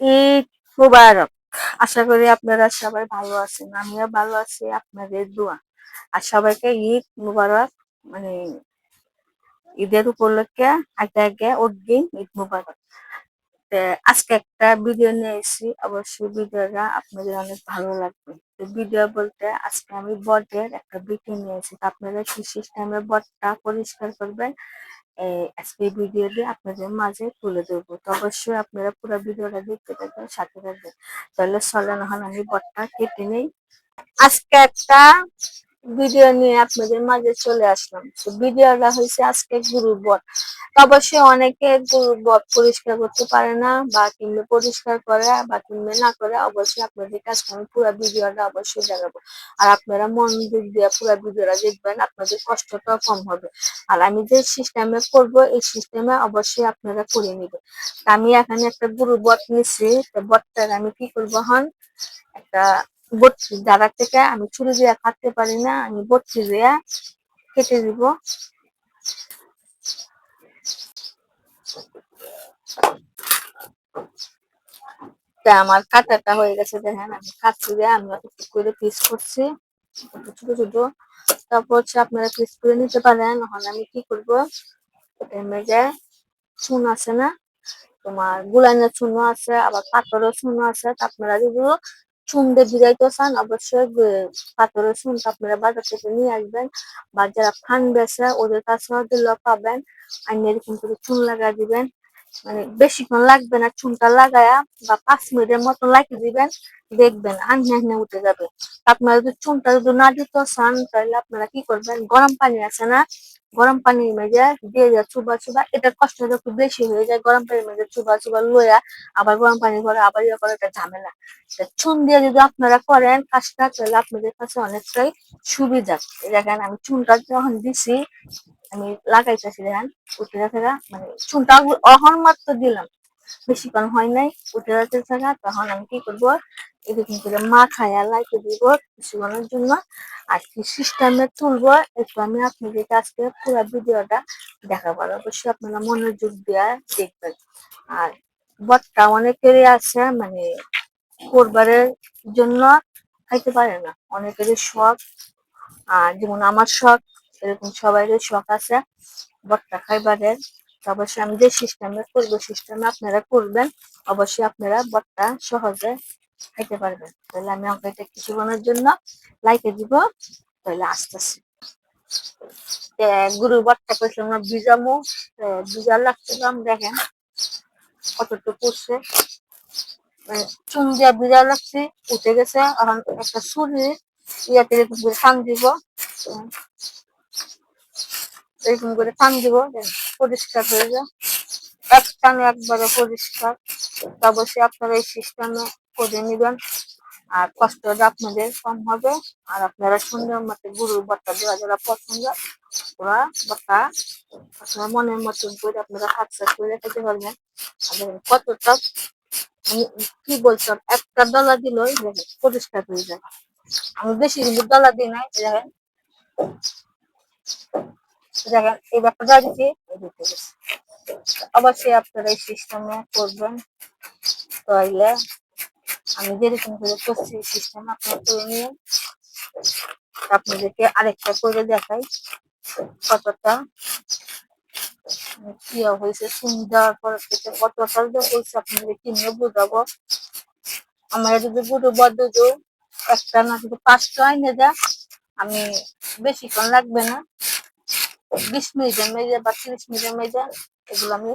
ঈদ মুবারক। আশা করি আপনারা সবাই ভালো আছেন, আমিও ভালো আছি, আপনাদের দোয়া। আর সবাইকে ঈদ মুবারক মানে ঈদের উপলক্ষে আগে আগে উদ্দিন ঈদ মুবারক। আজকে একটা ভিডিও নিয়ে এসেছি, অবশ্যই ভিডিওটা আপনাদের অনেক ভালো লাগবে। তো ভিডিও বলতে আজকে আমি বটের একটা ভিডিও নিয়ে এসেছি। আপনারা কি সিস্টেমে বটটা পরিষ্কার করবেন? এই আজকে ভিডিওটি আপনাদের মাঝে তুলে ধরবো। তো অবশ্যই আপনারা পুরো ভিডিওটা দেখতে থাকবেন সাথে থাকবেন। তাহলে চলেন, এখন আমি বটটা কেটে নেই। আজকে একটা ভিডিও নিয়ে আপনাদের মাঝে চলে আসলাম। তো ভিডিওটা হয়েছে আজকে গুরু বট অবশ্যই অনেকে গুরু বট পরিষ্কার করতে পারে না বা কিংবা পরিষ্কার করে বা কিংবা না করে, অবশ্যই আপনাদের কাছে আমি পুরো ভিডিওটা অবশ্যই দেখাবো। আর আপনারা মন দিক দিয়ে পুরো ভিডিওটা দেখবেন, আপনাদের কষ্টটাও কম হবে। আর আমি যে সিস্টেমে করব, এই সিস্টেমে অবশ্যই আপনারা করে নেবেন। আমি এখানে একটা গুরু বট তো বটটার আমি কি করব হন একটা বত্রিশ দাঁড়া থেকে আমি ছুরি দিয়ে কাটতে পারি না, আমি বত্রিশ দিয়ে কেটে দিব। আমার কাটাটা হয়ে গেছে, দেখেন, আমি কাটছি দিয়ে আমি করে পিস করছি ছোট ছোট। তারপর হচ্ছে আপনারা পিস করে নিতে পারেন এখন আমি কি করব? মধ্যে চুন আছে না, তোমার গুলানের চুনও আছে, আবার পাথরের চুনও আছে আপনারা যদি চুন দিয়ে ভিজাইতে চান, অবশ্যই পাথরের চুনটা আপনারা বাজার থেকে নিয়ে আসবেন বা যারা ফান বেসে ওদের কাছে হয়তো পাবেন। আর এরকম করে চুন লাগাই দিবেন। মানে বেশিক্ষণ লাগবে না চুনটা লাগায়া বা পাঁচ মিনিটের মতন লাগিয়ে দিবেন, দেখবেন আন্নে উঠে যাবে। আপনারা যদি চুনটা যদি না দিতে চান, তাহলে আপনারা কি করবেন? গরম পানি আছে না? গরম পানির মধ্যে দিয়ে দেওয়া চুবা চুবা, এটার কষ্টটা একটু বেশি হয়ে যায়। গরম পানির মধ্যে চুবা চুবা লইয়া আবার গরম পানি করে আবার ইয়ে করে একটা ঝামেলা। চুন দিয়ে যদি আপনারা করেন কাজটা, তাহলে আপনাদের কাছে অনেকটাই সুবিধা। দেখেন আমি চুনটা যখন দিছি আমি লাগাইতেছি, দেখেন, উঠে থাকা মানে চুনটা অহন মাত্র দিলাম। বেশিক্ষণ হয় নাই, উঠে যাচ্ছে থাকা তখন আমি কি করব এরকম করে মা খায়া লাইকে দিব কিছুক্ষণের জন্য। আর কি সিস্টেমে তুলবো একটু আমি আপনাদের আজকে পুরো ভিডিওটা দেখাবো অবশ্যই আপনারা মনোযোগ দিয়ে দেখবেন। আর বটটা অনেকেরই আছে মানে কোরবারের জন্য খাইতে পারে না, অনেকেরই শখ। আর যেমন আমার শখ এরকম সবাইয়ের শখ আছে। বটটা খাইবারের। অবশ্যই আমি যে সিস্টেমে করব সিস্টেমে আপনারা করবেন। অবশ্যই আপনারা বটটা সহজে খাইতে পারবেন। তাহলে আমি এটা কিছুক্ষণের জন্য লাইকে দিব। তাহলে আসতেছি গুরু বটটা কইছিলাম না বিজামু বিজা লাগছিলাম দেখেন। কতটুকু করছে চুন দিয়া বিজা লাগছে, উঠে গেছে। এখন একটা ছুরি, ইয়াতে করে দিব। এরকম করে টান দিব পরিষ্কার হয়ে যায়। এক টানে একবারে পরিষ্কার অবশ্যই আপনারা এই সিস্টেমে করে নেবেন। আর কষ্টটা আপনাদের কম হবে। আর আপনারা সুন্দর মতো গুরুর বার্তা দেওয়া যারা পছন্দ, ওরা বার্তা আপনার মনের মতন করে আপনারা হাতটা করে খেতে পারবেন। কতটা কি বলছিলাম একটা ডলা দেখেন পরিষ্কার হয়ে যায়। আমি বেশি কিন্তু ডলা দিই নাই, দেখেন। এই ব্যাপারটা দিচ্ছি অবশ্যই আপনারা এই সিস্টেমে করবেন। তাইলে আমি যেরকম করে করছি সিস্টেম আপনারা করে নিয়ে আপনাদেরকে আরেকটা করে দেখাই কতটা, কি হয়েছে সুন্দর করে থেকে কতটা হয়েছে আপনাদের কিনে বোঝাবো। আমরা যদি বুড়ো বদ্ধ একটা না, যদি পাঁচটা এনে দেয়, আমি বেশিক্ষণ লাগবে না। বিশ মিনিটের মেজে বা তিরিশ মিনিটের মেজে এগুলো আমি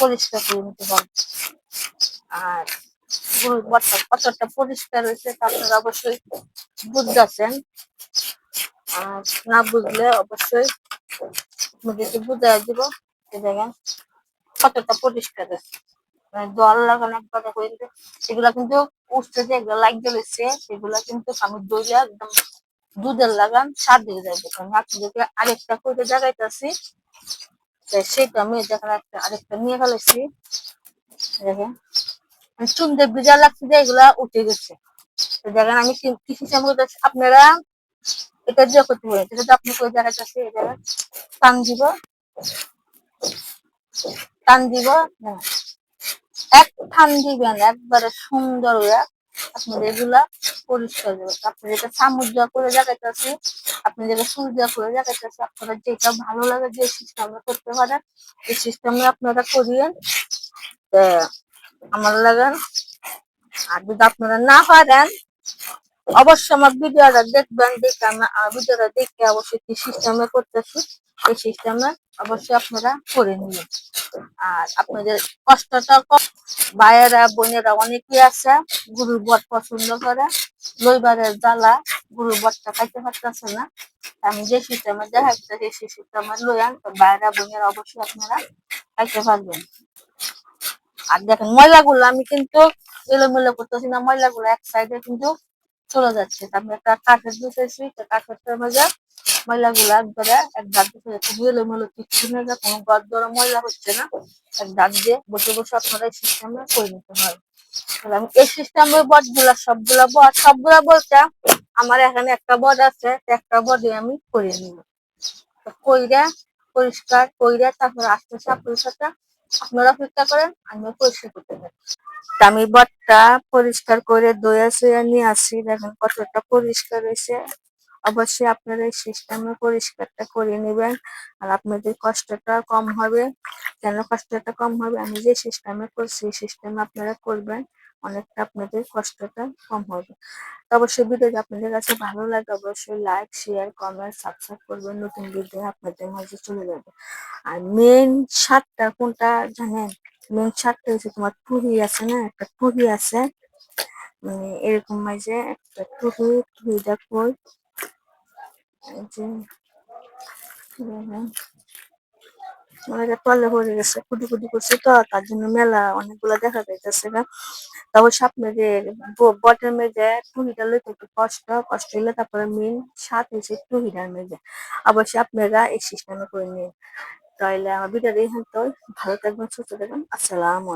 পরিষ্কার করে নিতে পারব। আর কতটা পরিষ্কার হয়েছে, তা আপনারা অবশ্যই বুঝতেছেন আর না বুঝলে অবশ্যই আপনাদেরকে বুঝাই দিব দেখেন কতটা পরিষ্কার আছে মানে জল লাগানো একবারে এগুলা কিন্তু উঠতে যে এগুলো লাইট জ্বলেছে, সেগুলা কিন্তু আমি দইলে একদম দুধের লাগান স্বাদ দিয়ে যাবে কারণ আপনাদেরকে আরেকটা করে দেখাইতেছি। সেটা আমি দেখেন একটা আরেকটা নিয়ে ফেলেছি। দেখেন চুন দিয়ে ভিজা লাগছে যে এগুলা উঠে গেছে। দেখেন আমি কি সিস্টেম আপনারা এটা দিয়ে করতে পারেন। এটা আপনি করে দেখাইতেছি এটা টান দিব। টান দিব হ্যাঁ। এক টান দিবেন, একবারে সুন্দর হয়ে। আপনার এগুলা পরিষ্কার দেবে আপনি যেটা চামচ দেওয়া করে দেখাইতেছি, আপনি যেটা সুচ দেওয়া করে দেখাইতেছি, আপনারা যেটা ভালো লাগে যে সিস্টেমে করতে পারেন, এই সিস্টেমে আপনারা করিয়েন। আমার লাগান, আর যদি আপনারা না পারেন, অবশ্যই আমার ভিডিওটা দেখবেন, দেখে আমার ভিডিওটা দেখে অবশ্যই কি সিস্টেমে করতেছি এই সিস্টেমে অবশ্যই আপনারা করে নিবেন আর আপনাদের কষ্টটা কম। ভাইয়েরা, বোনেরা অনেকেই আছে, গরুর বট পছন্দ করে। লইবারের জ্বালা, গরুর বটটা খাইতে পারতেছে না। আমি যে সিস্টেমে দেখাচ্ছি সেই সিস্টেমে লইয়ান তো ভাইয়েরা, বোনেরা অবশ্যই আপনারা খাইতে পারবেন। আর দেখেন, ময়লাগুলো আমি কিন্তু এলোমেলো করতেছি না। ময়লাগুলো এক সাইডে কিন্তু চলে যাচ্ছে। আমি একটা কাঠের দিতেছি। কাঠের মধ্যে ময়লাগুলো একবারে এক দাগ দিয়ে যাচ্ছে এলোমেলো কিচ্ছু নেই কোনো গদ্দর ময়লা হচ্ছে না। এক দাগ দিয়ে বসে বসে আপনারা এই সিস্টেমে করে নিতে হবে আমি এই সিস্টেমের বটগুলা সবগুলা বট সবগুলা বলতে আমার এখানে একটা বট আছে একটা বডি আমি করে নিব। কইরা, পরিষ্কার কইরা তারপরে আস্তে আস্তে সাথে আপনারা অপেক্ষা করেন আমি পরিষ্কার করতে তা আমি বটটা পরিষ্কার করে দইয়া সইয়া নিয়ে আসি, দেখেন কতটা পরিষ্কার হয়েছে। অবশ্যই আপনারা এই সিস্টেমে পরিষ্কারটা করে নেবেন আর আপনাদের কষ্টটা কম হবে। কেন কষ্টটা কম হবে? আমি যে সিস্টেমে করছি এই সিস্টেমে আপনারা করবেন, অনেকটা আপনাদের কষ্টটা কম হবে। তো অবশ্যই ভিডিওটা আপনাদের কাছে ভালো লাগে অবশ্যই লাইক শেয়ার কমেন্ট সাবস্ক্রাইব করবেন। নতুন ভিডিও আপনাদের মাঝে চলে যাবে। আর মেন স্বাদটা কোনটা জানেন? মেন স্বাদটা হচ্ছে তোমার টুহি আছে না? একটা টুহি আছে। মানে এরকম মাঝে একটা টুহি টুহিটা কই মানে তো, তার জন্য মেলা অনেকগুলা দেখা না তবে আপনাদের বটের টুহিটা লইতে একটু কষ্ট কষ্ট হইলে তারপরে হয়েছে সিস্টেমে করে নিন। তাহলে আমার এখান ভালো থাকবেন, সুস্থ থাকবেন। আসসালামু